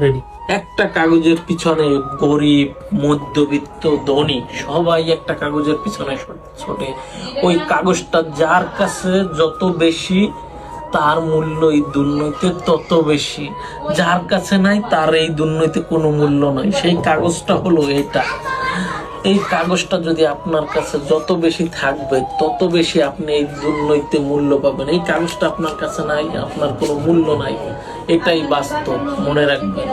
Ready একটা কাগজের পিছনে গরিব, মধ্যবিত্ত, ধনী, সবাই একটা কাগজের পিছনে ছোটে ওই কাগজটা যার কাছে যত বেশি, তার মূল্য এই দুর্নীতির তত বেশি। যার কাছে নাই, তার এই দুর্নীতি কোনো মূল্য নাই। সেই কাগজটা হলো এটা। এই কাগজটা যদি আপনার কাছে যত বেশি থাকবে, তত বেশি আপনি এই দুর্নীতি মূল্য পাবেন। এই কাগজটা আপনার কাছে নাই, আপনার কোনো মূল্য নাই। এটাই বাস্তব, মনে রাখবেন।